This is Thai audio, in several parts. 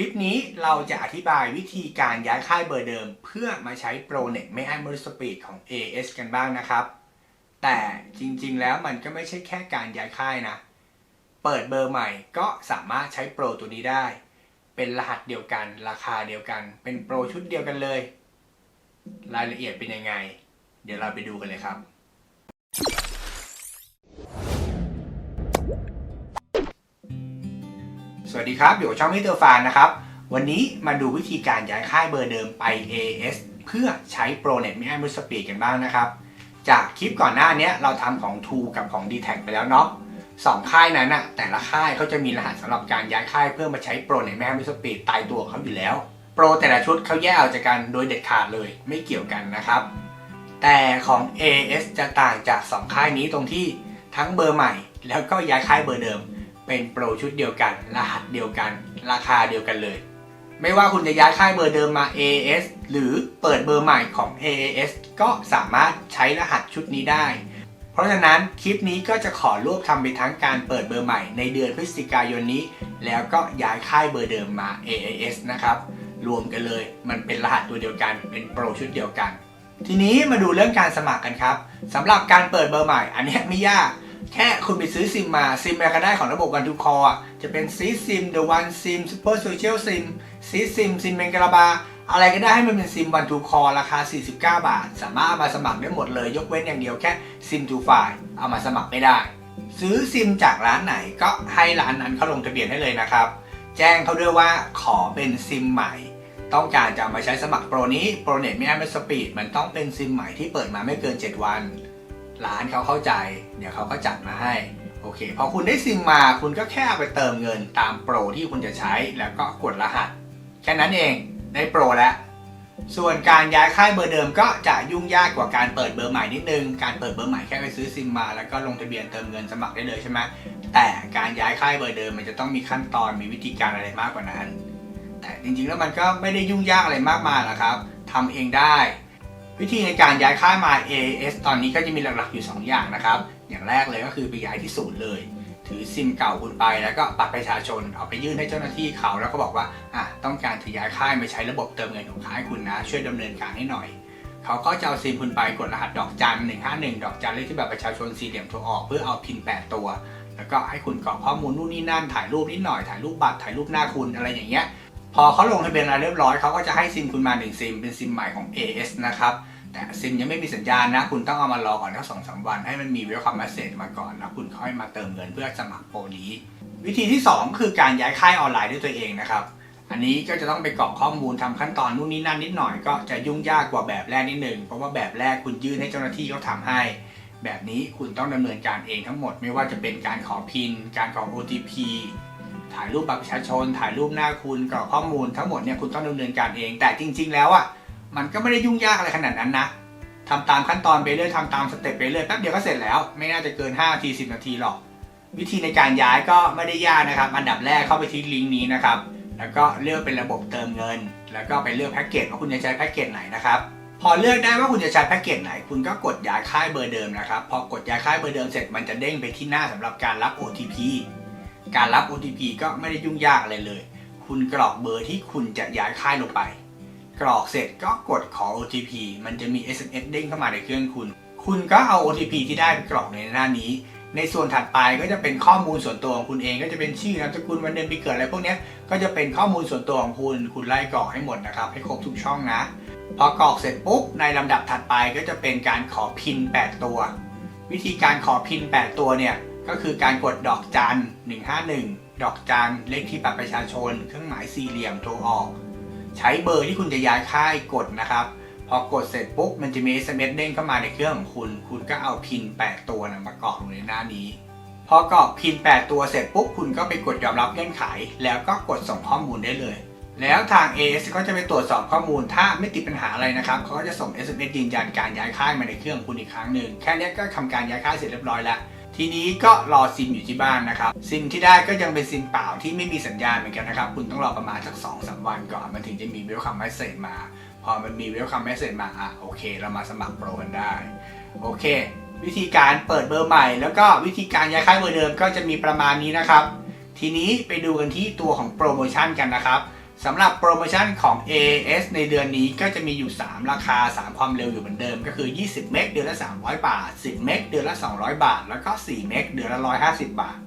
คลิปนี้เราจะอธิบายวิธีการย้ายค่ายเบอร์เดิม เพื่อมาใช้โปรเน็ตไม่ให้ม o สปีดของ AS กันบ้างนะครับ แต่จริงๆแล้วมันก็ไม่ใช่แค่การย้ายค่ายนะ เปิดเบอร์ใหม่ก็สามารถใช้โปรตัวนี้ได้ เป็นรหัสเดียวกัน ราคาเดียวกัน เป็นโปรชุดเดียวกันเลย รายละเอียดเป็นยังไง เดี๋ยวเราไปดูกันเลยครับ วัสดีครับ อยู่ช่องมิเตอร์ฟานนะครับ วันนี้มาดูวิธีการย้ายค่ายเบอร์เดิมไป AS เพื่อใช้ ProNet ไม่ให้มือสปีดกันบ้างนะครับ จากคลิปก่อนหน้านี้เราทำของ t ูกับของ d t แทไปแล้วเนาะสองค่ายนั้นนะแต่ละค่ายเขาจะมีรหัสสำหรับการย้ายค่ายเพื่อมาใช้ ProNet ไม่ให้มือสปีดตายตัวเขาอยู่แล้ว โปรแต่ละชุดเขาแยกออกจากกันโดยเด็ดขาดเลยไม่เกี่ยวกันนะครับ แต่ของ AS จะต่างจาก 2 ค่ายนี้ตรงที่ทั้งเบอร์ใหม่ แล้วก็ย้ายค่ายเบอร์เดิม เป็นโปรชุดเดียวกัน รหัสเดียวกัน ราคาเดียวกันเลย ไม่ว่าคุณจะย้ายค่ายเบอร์เดิมมา AAS หรือเปิดเบอร์ใหม่ของ AAS ก็สามารถใช้รหัสชุดนี้ได้ เพราะฉะนั้นคลิปนี้ก็จะขอรวบทำไปทั้งการเปิดเบอร์ใหม่ในเดือนพฤศจิกายนนี้ แล้วก็ย้ายค่ายเบอร์เดิมมา AAS นะครับรวมกันเลย มันเป็นรหัสตัวเดียวกัน เป็นโปรชุดเดียวกัน ทีนี้มาดูเรื่องการสมัครกันครับสำหรับการเปิดเบอร์ใหม่ อันนี้ไม่ยาก แค่คุณไปซื้อซิมมาซิมอะไรก็ได้ของระบบวันทูคออะจะเป็นซีซิม The One SIM Super Social SIM ซีซิมซิมเมงกราบา อะไรก็ได้ให้มันเป็นซิมวันทูคอราคา 49 บาท สามารถเอามาสมัครได้หมดเลย ยกเว้นอย่างเดียวแค่ซิมทูไฟเอามาสมัครไม่ได้ ซื้อซิมจากร้านไหนก็ให้ร้านนั้นเขาลงทะเบียนให้เลยนะครับ แจ้งเขาด้วยว่าขอเป็นซิมใหม่ต้องการจะมาใช้สมัครโปรนี้ โปรเน็ตไม่ให้มันสปีด มันต้องเป็นซิมใหม่ที่เปิดมาไม่เกิน 7 วัน ร้านเขาเข้าใจ เดี๋ยวเขาก็จัดมาให้โอเคพอคุณได้ซิมมาคุณก็แค่เอาไปเติมเงินตามโปรที่คุณจะใช้แล้วก็กดรหัส แค่นั้นเองได้โปรแล้ว ส่วนการย้ายค่ายเบอร์เดิมก็จะยุ่งยากกว่าการเปิดเบอร์ใหม่นิดนึง การเปิดเบอร์ใหม่แค่ไปซื้อซิมมา แล้วก็ลงทะเบียนเติมเงินสมัครได้เลยใช่ไหมแต่การย้ายค่ายเบอร์เดิมมันจะต้องมีขั้นตอนมีวิธีการอะไรมากกว่านั้น แต่จริงๆแล้วมันก็ไม่ได้ยุ่งยากอะไรมากมายหรอกครับทำเองได้ วิธีในการย้ายค่ายมา AAS ตอนนี้ก็จะมีหลักๆอยู่ 2 อย่างนะครับ อย่างแรกเลยก็คือไปย้ายที่ศูนย์เลย ถือซิมเก่าคุณไปแล้วก็บัตรประชาชนเอาไปยื่นให้เจ้าหน้าที่เขา แล้วก็บอกว่าอะต้องการถือย้ายค่ายมาใช้ระบบเติมเงินของค่ายคุณนะ ช่วยดำเนินการให้หน่อย เขาก็จะเอาซิมคุณไปกดรหัสดอกจัน151ดอกจันเลขที่บัตรประชาชนสี่เหลี่ยมโทรออกเพื่อเอาพิน8ตัว แล้วก็ให้คุณกรอกข้อมูลนู่นนี่นั่นถ่ายรูปนิดหน่อยถ่ายรูปบัตรถ่ายรูปหน้าคุณอะไรอย่างเงี้ย พอเขาลงทะเบียนอะไรเรียบร้อยเขาก็จะให้ซิมคุณมาหนึ่งซิมเป็นซิมใหม่ของ AS นะครับ แต่ซิมยังไม่มีสัญญาณนะ คุณต้องเอามารอก่อนสักสองสามวัน ให้มันมีเวลคัมเมสเซจมาก่อน แล้วคุณค่อยมาเติมเงินเพื่อสมัครโปรนี้ วิธีที่ 2 คือการย้ายค่ายออนไลน์ด้วยตัวเองนะครับอันนี้ก็จะต้องไปกรอกข้อมูลทำขั้นตอนนู่นนี่นั่นนิดหน่อยก็จะยุ่งยากกว่าแบบแรกนิดหนึ่งเพราะว่าแบบแรกคุณยื่นให้เจ้าหน้าที่เขาทำให้ แบบนี้คุณต้องดำเนินการเองทั้งหมด ไม่ว่าจะเป็นการขอพิน การขอ OTP ถ่ายรูปบัตรประชาชน ถ่ายรูปหน้าคุณกรอกข้อมูลทั้งหมดเนี่ยคุณต้องดำเนินการเอง แต่จริง ๆ แล้วอะมันก็ไม่ได้ยุ่งยากอะไรขนาดนั้นนะทำตามขั้นตอนไปเรื่อยทำตามสเต็ปไปเรื่อยแป๊บเดียวก็เสร็จแล้ว ไม่น่าจะเกิน5นาที10 นาทีหรอก วิธีในการย้ายก็ไม่ได้ยากนะครับ อันดับแรกเข้าไปที่ลิงก์นี้นะครับ แล้วก็เลือกเป็นระบบเติมเงิน แล้วก็ไปเลือกแพ็กเกจว่าคุณจะใช้แพ็กเกจไหนนะครับพอเลือกได้ว่าคุณจะใช้แพ็กเกจไหน คุณก็กดย้ายค่ายเบอร์เดิมนะครับ พอกดย้ายค่ายเบอร์เดิมเสร็จมันจะเด้งไปที่หน้าสำหรับการรับ OTP การรับ OTP ก็ไม่ได้ยุ่งยากอะไรเลย คุณกรอกเบอร์ที่คุณจะย้ายค่ายลงไป กรอกเสร็จก็กดขอ OTP มันจะมี SMS เด้งเข้ามาในเครื่องคุณ คุณก็เอา OTP ที่ได้ไปกรอกในหน้านี้ ในส่วนถัดไปก็จะเป็นข้อมูลส่วนตัวของคุณเอง ก็จะเป็นชื่อนามสกุลวันเดือนปีเกิดอะไรพวกนี้ก็จะเป็นข้อมูลส่วนตัวของคุณ คุณไล่กรอกให้หมดนะครับให้ครบทุกช่องนะพอกรอกเสร็จปุ๊บในลำดับถัดไปก็จะเป็นการขอพิน 8 ตัว วิธีการขอพิน 8 ตัวเนี่ย ก็คือการกดดอกจัน 151 ดอกจันเลขที่บัตรประชาชน เครื่องหมายสี่เหลี่ยมโทรออก ใช้เบอร์ที่คุณจะย้ายค่ายกดนะครับ พอกดเสร็จปุ๊บมันจะมี SMS เด้งเข้ามาในเครื่องของคุณ คุณก็เอาพิน 8 ตัวนะมากรอกลงในหน้านี้ พอกรอกพิน 8 ตัวเสร็จปุ๊บคุณก็ไปกดยอมรับเงื่อนไข แล้วก็กดส่งข้อมูลได้เลยแล้วทาง AS ก็จะไปตรวจสอบข้อมูล ถ้าไม่ติดปัญหาอะไรนะครับเขาก็จะส่ง SMS ยืนยันการย้ายค่ายมาในเครื่องคุณอีกครั้งหนึ่ง แค่นี้ก็ทำการย้ายค่ายเสร็จเรียบร้อยแล้ว ทีนี้ก็รอซิมอยู่ที่บ้านนะครับ ซิมที่ได้ก็ยังเป็นซิมเปล่าที่ไม่มีสัญญาณเหมือนกันนะครับ คุณต้องรอประมาณสัก2อสวันก่อนมันถึงจะมีเวลคัมเมสเซจมา พอมันมีเวลคัมเมสเซจมาอะโอเค เรามาสมัครโปรกันได้ โอเค วิธีการเปิดเบอร์ใหม่ แล้วก็วิธีการย้ายค่ายเบอร์เดิมก็จะมีประมาณนี้นะครับ ทีนี้ไปดูกันที่ตัวของโปรโมชั่นกันนะครับ สำหรับโปรโมชั่นของ as ในเดือนนี้ก็จะมีอยู่ 3 ราคา 3 ความเร็วอยู่เหมือนเดิม ก็คือ 20 เมกเดือนละ 300 บาท 10 เมกเดือนละ 200 บาท แล้วก็ 4 เมกเดือนละ 150 บาท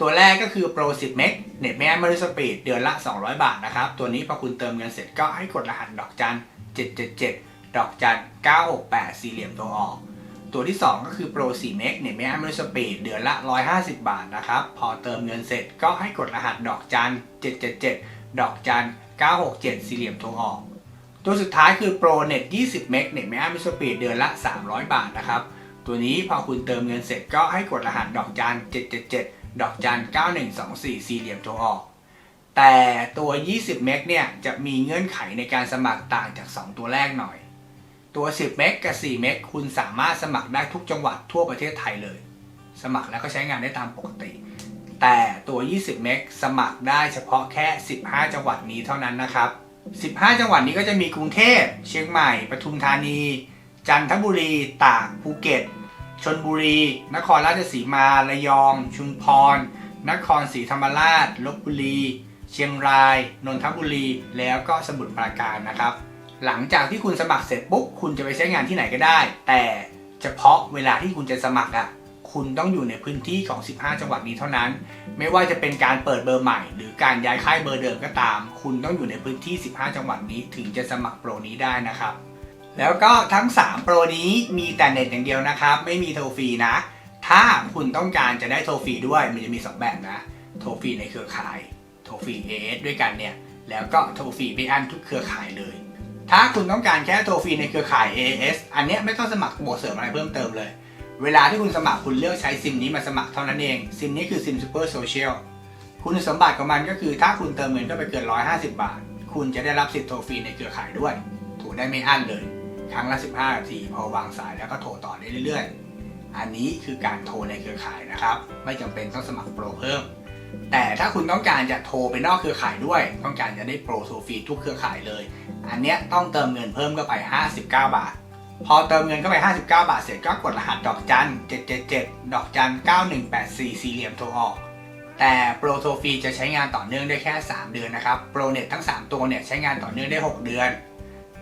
ตัวแรกก็คือ Pro 10 เมกเน็ตไม่อั้นม่รู้สปีดเดือนละ 200 บาทนะครับ ตัวนี้พอคุณเติมเงินเสร็จก็ให้กดรหัสดอกจัน 777 ดอกจัน 968 สี่เหลี่ยมตัวออก ตัวที่ 2 ก็คือ Pro 4 เมกเน็ตไม่อั้นม่รู้สปีดเดือนละ 150 บาทนะครับ พอเติมเงินเสร็จก็ให้กดรหัสดอกจัน 777 ดอกจัน 967 สี่เหลี่ยมโทรออก ตัวสุดท้ายคือ Pro Net 20 เมกเน็ตไม่อั้นม่สปีดเดือนละ 300 บาทนะครับ ตัวนี้พอคุณเติมเงินเสร็จก็ให้กดรหัสดอกจัน 777 ดอกจัน 9124 สี่เหลี่ยมโทรออก แต่ตัว 20 เมกเนี่ยจะมีเงื่อนไขในการสมัครต่างจาก 2 ตัวแรกหน่อย ตัว 10 เมกกับ 4 เมกคุณสามารถสมัครได้ทุกจังหวัดทั่วประเทศไทยเลย สมัครแล้วก็ใช้งานได้ตามปกติ แต่ตัว 20 เมกสมัครได้เฉพาะแค่ 15 จังหวัดนี้เท่านั้นนะครับ 15 จังหวัดนี้ก็จะมีกรุงเทพ เชียงใหม่ ปทุมธานี จันทบุรี ตาก ภูเก็ต ชนบุรี นครราชสีมา ระยอง ชุมพร นครศรีธรรมราช ลบบุรี เชียงราย นนทบุรี แล้วก็สมุทรปราการนะครับ หลังจากที่คุณสมัครเสร็จปุ๊บ คุณจะไปใช้งานที่ไหนก็ได้ แต่เฉพาะเวลาที่คุณจะสมัครอะ คุณต้องอยู่ในพื้นที่ของ 15 จังหวัดนี้เท่านั้น ไม่ว่าจะเป็นการเปิดเบอร์ใหม่ หรือการย้ายค่ายเบอร์เดิมก็ตาม คุณต้องอยู่ในพื้นที่ 15 จังหวัดนี้ถึงจะสมัครโปรนี้ได้นะครับ แล้วก็ทั้ง 3 โปรนี้มีแต่เน็ตอย่างเดียวนะครับ ไม่มีโทรฟรีนะ ถ้าคุณต้องการจะได้โทรฟรีด้วยมันจะมี 2 แบบนะ โทรฟรีในเครือข่าย โทรฟรี AS ด้วยกันเนี่ย แล้วก็โทรฟรีไปอันทุกเครือข่ายเลยถ้าคุณต้องการแค่โทรฟรีในเครือข่าย AS อันนี้ไม่ต้องสมัครโบวกเสริมอะไรเพิ่มเติมเลย เวลาที่คุณสมัครคุณเลือกใช้ซิมนี้มาสมัครเท่านั้นเอง ซิมนี้คือซิม Super Social คุณสมบัติของมันก็คือถ้าคุณเติมเงินเข้าไปเกิน 150 บาท คุณจะได้รับสิทธิ์โทรฟรีในเครือข่ายด้วย ถูกได้ไม่อั้นเลย ครั้งละ 15นาทีพอวางสายแล้วก็โทรต่อได้เรื่อยๆ อันนี้คือการโทรในเครือข่ายนะครับ ไม่จำเป็นต้องสมัครโปรเพิ่ม แต่ถ้าคุณต้องการจะโทรไปนอกเครือข่ายด้วย ต้องการจะได้โปรโทรฟรีทุกเครือข่ายเลย อันเนี้ยต้องเติมเงินเพิ่มเข้าไป 59 บาท พอเติมเงินเข้าไป 59 บาทเสร็จก็กดรหัสดอกจัน 777 ดอกจัน 9184 สี่เหลี่ยมโทรออก แต่โปรโทรฟรีจะใช้งานต่อเนื่องได้แค่ 3 เดือนนะครับ โปรเน็ตทั้ง 3 ตัวเนี่ยใช้งานต่อเนื่องได้ 6 เดือน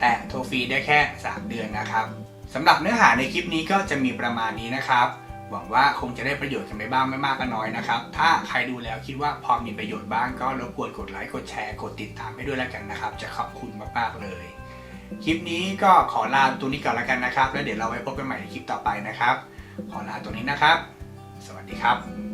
แต่โทรฟรีได้แค่ 3 เดือนนะครับสำหรับเนื้อหาในคลิปนี้ก็จะมีประมาณนี้นะครับ หวังว่าคงจะได้ประโยชน์กันไปบ้างไม่มากก็น้อยนะครับ ถ้าใครดูแล้วคิดว่าพอมีประโยชน์บ้างก็รบกวนกดไลค์ กดแชร์ กดติดตามให้ด้วยแล้วกันนะครับ จะขอบคุณมากๆเลย คลิปนี้ก็ขอลาตัวนี้ก่อนแล้วกันนะครับ แล้วเดี๋ยวเราไว้พบกันใหม่ในคลิปต่อไปนะครับ ขอลาตัวนี้นะครับ สวัสดีครับ